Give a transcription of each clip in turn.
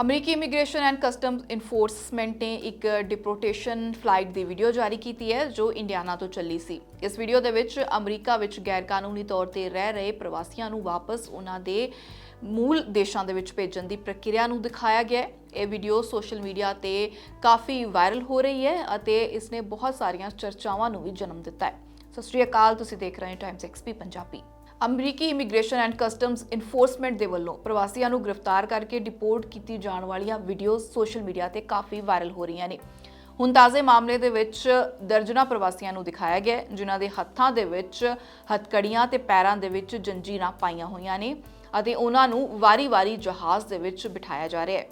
ਅਮਰੀਕੀ immigration and customs enforcement ਨੇ ਇੱਕ ਡਿਪੋਰਟੇਸ਼ਨ ਫਲਾਈਟ ਦੀ ਵੀਡੀਓ ਜਾਰੀ ਕੀਤੀ ਹੈ, ਜੋ ਇੰਡੀਆਨਾ ਤੋਂ ਚੱਲੀ ਸੀ। ਇਸ ਵੀਡੀਓ ਦੇ ਵਿੱਚ ਅਮਰੀਕਾ ਵਿੱਚ ਗੈਰਕਾਨੂੰਨੀ ਤੌਰ ਤੇ ਰਹਿ ਰਹੇ ਪ੍ਰਵਾਸੀਆਂ ਨੂੰ ਵਾਪਸ ਉਹਨਾਂ ਦੇ ਮੂਲ ਦੇਸ਼ਾਂ ਦੇ ਵਿੱਚ ਭੇਜਣ ਦੀ ਪ੍ਰਕਿਰਿਆ ਨੂੰ ਦਿਖਾਇਆ ਗਿਆ ਹੈ। ਇਹ ਵੀਡੀਓ ਸੋਸ਼ਲ ਮੀਡੀਆ ਤੇ ਕਾਫੀ ਵਾਇਰਲ ਹੋ ਰਹੀ ਹੈ ਅਤੇ ਇਸ ਨੇ ਬਹੁਤ ਸਾਰੀਆਂ ਚਰਚਾਵਾਂ ਨੂੰ ਵੀ ਜਨਮ ਦਿੱਤਾ ਹੈ। ਸਤਿ ਸ਼੍ਰੀ ਅਕਾਲ, ਤੁਸੀਂ ਦੇਖ ਰਹੇ ਹੋ ਟਾਈਮਸ ਐਕਸਪੀ ਪੰਜਾਬੀ। ਅਮਰੀਕੀ ਇਮੀਗ੍ਰੇਸ਼ਨ ਐਂਡ ਕਸਟਮਸ ਇਨਫੋਰਸਮੈਂਟ ਦੇ ਵੱਲੋਂ ਪ੍ਰਵਾਸੀਆਂ ਨੂੰ ਗ੍ਰਿਫਤਾਰ ਕਰਕੇ ਡਿਪੋਰਟ ਕੀਤੀ ਜਾਣ ਵਾਲੀਆਂ ਵੀਡੀਓਜ਼ ਸੋਸ਼ਲ ਮੀਡੀਆ ਤੇ ਕਾਫੀ ਵਾਇਰਲ ਹੋ ਰਹੀਆਂ ਨੇ। ਹੁਣ ਤਾਜ਼ੇ ਮਾਮਲੇ ਦੇ ਵਿੱਚ ਦਰਜਨਾ ਪ੍ਰਵਾਸੀਆਂ ਨੂੰ ਦਿਖਾਇਆ ਗਿਆ ਜਿਨ੍ਹਾਂ ਦੇ ਹੱਥਾਂ ਦੇ ਵਿੱਚ ਹੱਥਕੜੀਆਂ ਤੇ ਪੈਰਾਂ ਦੇ ਵਿੱਚ ਜੰਜੀਰਾਂ ਪਾਈਆਂ ਹੋਈਆਂ ਨੇ ਅਤੇ ਉਹਨਾਂ ਨੂੰ ਵਾਰੀ-ਵਾਰੀ ਜਹਾਜ਼ ਦੇ ਵਿੱਚ ਬਿਠਾਇਆ ਜਾ ਰਿਹਾ ਹੈ।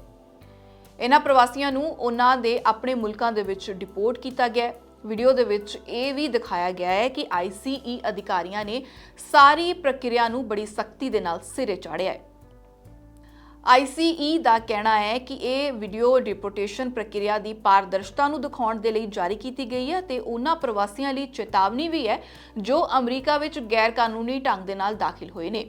ਇਹਨਾਂ ਪ੍ਰਵਾਸੀਆਂ ਨੂੰ ਉਹਨਾਂ ਦੇ ਆਪਣੇ ਮੁਲਕਾਂ ਦੇ ਵਿੱਚ ਡਿਪੋਰਟ ਕੀਤਾ ਗਿਆ ਵੀਡੀਓ ਦੇ ਵਿੱਚ ਇਹ ਵੀ ਦਿਖਾਇਆ ਗਿਆ ਹੈ ਕਿ ਆਈਸੀਈ ਅਧਿਕਾਰੀਆਂ ਨੇ ਸਾਰੀ ਪ੍ਰਕਿਰਿਆ ਨੂੰ ਬੜੀ ਸਖਤੀ ਦੇ ਨਾਲ ਸਿਰੇ ਚਾੜਿਆ ਹੈ। ਆਈਸੀਈ ਦਾ ਕਹਿਣਾ ਹੈ ਕਿ ਇਹ ਵੀਡੀਓ ਡਿਪੋਰਟੇਸ਼ਨ ਪ੍ਰਕਿਰਿਆ ਦੀ ਪਾਰਦਰਸ਼ਤਾ ਨੂੰ ਦਿਖਾਉਣ ਦੇ ਲਈ ਜਾਰੀ ਕੀਤੀ ਗਈ ਹੈ ਤੇ ਉਹਨਾਂ ਪ੍ਰਵਾਸੀਆਂ ਲਈ ਚੇਤਾਵਨੀ ਵੀ ਹੈ ਜੋ ਅਮਰੀਕਾ ਵਿੱਚ ਗੈਰ ਕਾਨੂੰਨੀ ਢੰਗ ਦੇ ਨਾਲ ਦਾਖਲ ਹੋਏ ਨੇ।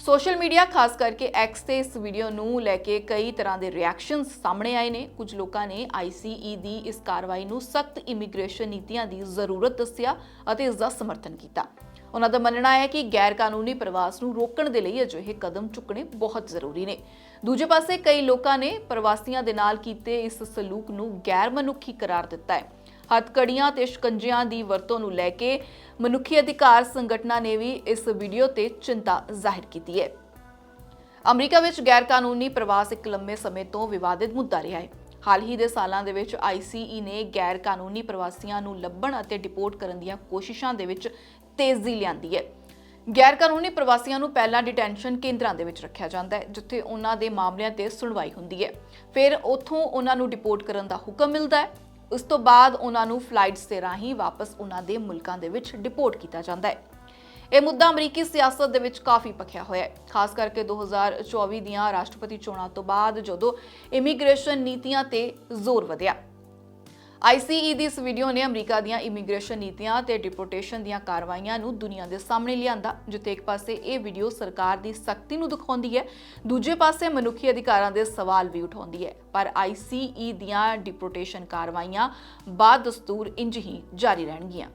ਸੋਸ਼ਲ ਮੀਡੀਆ, ਖਾਸ ਕਰਕੇ ਐਕਸ ਤੇ ਇਸ ਵੀਡੀਓ ਨੂੰ ਲੈ ਕੇ ਕਈ ਤਰ੍ਹਾਂ ਦੇ ਰਿਐਕਸ਼ਨਸ ਸਾਹਮਣੇ ਆਏ ਨੇ। ਕੁਝ ਲੋਕਾਂ ਨੇ ਆਈਸੀਈ ਦੀ ਇਸ ਕਾਰਵਾਈ ਨੂੰ ਸਖਤ ਇਮੀਗ੍ਰੇਸ਼ਨ ਨੀਤੀਆਂ ਦੀ ਜ਼ਰੂਰਤ ਦੱਸਿਆ ਅਤੇ ਇਸ ਦਾ ਸਮਰਥਨ ਕੀਤਾ। ਉਹਨਾਂ ਦਾ ਮੰਨਣਾ ਹੈ ਕਿ ਗੈਰ ਕਾਨੂੰਨੀ ਪ੍ਰਵਾਸ ਨੂੰ ਰੋਕਣ ਦੇ ਲਈ ਅਜਿਹੇ ਕਦਮ ਚੁੱਕਣੇ ਬਹੁਤ ਜ਼ਰੂਰੀ ਨੇ। ਦੂਜੇ ਪਾਸੇ ਕਈ ਲੋਕਾਂ ਨੇ ਪ੍ਰਵਾਸੀਆਂ ਦੇ ਨਾਲ ਕੀਤੇ ਇਸ ਸਲੂਕ ਨੂੰ ਗੈਰ ਮਨੁੱਖੀ ਕਰਾਰ ਦਿੱਤਾ ਹੈ। ਹੱਥਕੜੀਆਂ ਤੇ ਸ਼ਿਕੰਜਿਆਂ ਦੀ ਵਰਤੋਂ ਨੂੰ ਲੈ ਕੇ ਮਨੁੱਖੀ ਅਧਿਕਾਰ ਸੰਗਠਨਾਂ ਨੇ ਵੀ ਇਸ ਵੀਡੀਓ ਤੇ ਚਿੰਤਾ ਜ਼ਾਹਿਰ ਕੀਤੀ ਹੈ। ਅਮਰੀਕਾ ਵਿੱਚ ਗੈਰ ਕਾਨੂੰਨੀ ਪ੍ਰਵਾਸ ਇੱਕ ਲੰਮੇ ਸਮੇਂ ਤੋਂ ਵਿਵਾਦਿਤ ਮੁੱਦਾ ਰਿਹਾ ਹੈ। ਹਾਲ ਹੀ ਦੇ ਸਾਲਾਂ ਦੇ ਵਿੱਚ ਆਈਸੀਈ ਨੇ ਗੈਰ ਕਾਨੂੰਨੀ ਪ੍ਰਵਾਸੀਆਂ ਨੂੰ ਲੱਭਣ ਅਤੇ ਡਿਪੋਰਟ ਕਰਨ ਦੀਆਂ ਕੋਸ਼ਿਸ਼ਾਂ ਦੇ ਵਿੱਚ ਤੇਜ਼ੀ ਲਿਆਂਦੀ ਹੈ। ਗੈਰ ਕਾਨੂੰਨੀ ਪ੍ਰਵਾਸੀਆਂ ਨੂੰ ਪਹਿਲਾਂ ਡਿਟੈਂਸ਼ਨ ਕੇਂਦਰਾਂ ਦੇ ਵਿੱਚ ਰੱਖਿਆ ਜਾਂਦਾ ਹੈ, ਜਿੱਥੇ ਉਹਨਾਂ ਦੇ ਮਾਮਲਿਆਂ ਤੇ ਸੁਣਵਾਈ ਹੁੰਦੀ ਹੈ। ਫਿਰ ਉੱਥੋਂ ਉਹਨਾਂ ਨੂੰ ਡਿਪੋਰਟ ਕਰਨ ਦਾ ਹੁਕਮ ਮਿਲਦਾ ਹੈ। ਉਸ ਤੋਂ ਬਾਅਦ ਉਹਨਾਂ ਨੂੰ ਫਲਾਈਟਸ ਦੇ ਰਾਹੀਂ ਵਾਪਸ ਉਹਨਾਂ ਦੇ ਮੁਲਕਾਂ ਦੇ ਵਿੱਚ ਡਿਪੋਰਟ ਕੀਤਾ ਜਾਂਦਾ ਹੈ। ਇਹ ਮੁੱਦਾ ਅਮਰੀਕੀ ਸਿਆਸਤ ਦੇ ਵਿੱਚ ਕਾਫੀ ਪੱਖਿਆ ਹੋਇਆ ਹੈ। ਖਾਸ ਕਰਕੇ 2024 ਦੀਆਂ ਰਾਸ਼ਟਰਪਤੀ ਚੋਣਾਂ ਤੋਂ ਬਾਅਦ ਜਦੋਂ ਇਮੀਗ੍ਰੇਸ਼ਨ ਨੀਤੀਆਂ ਤੇ ਜ਼ੋਰ ਵਧਿਆ। ਆਈਸੀਈ ਦੀ ਇਸ ਵੀਡੀਓ ਨੇ ਅਮਰੀਕਾ ਦੀਆਂ ਇਮੀਗ੍ਰੇਸ਼ਨ ਨੀਤੀਆਂ ਤੇ ਡਿਪੋਰਟੇਸ਼ਨ ਦੀਆਂ ਕਾਰਵਾਈਆਂ ਨੂੰ ਦੁਨੀਆ ਦੇ ਸਾਹਮਣੇ ਲਿਆਂਦਾ, ਜਿੱਥੇ ਇੱਕ ਪਾਸੇ ਇਹ ਵੀਡੀਓ ਸਰਕਾਰ ਦੀ ਸਖਤੀ ਨੂੰ ਦਿਖਾਉਂਦੀ ਹੈ, ਦੂਜੇ ਪਾਸੇ ਮਨੁੱਖੀ ਅਧਿਕਾਰਾਂ ਦੇ ਸਵਾਲ ਵੀ ਉਠਾਉਂਦੀ ਹੈ। ਪਰ ਆਈਸੀਈ ਦੀਆਂ ਡਿਪੋਰਟੇਸ਼ਨ ਕਾਰਵਾਈਆਂ ਬਾਦ ਦਸਤੂਰ ਇੰਜ ਹੀ ਜਾਰੀ ਰਹਿਣਗੀਆਂ।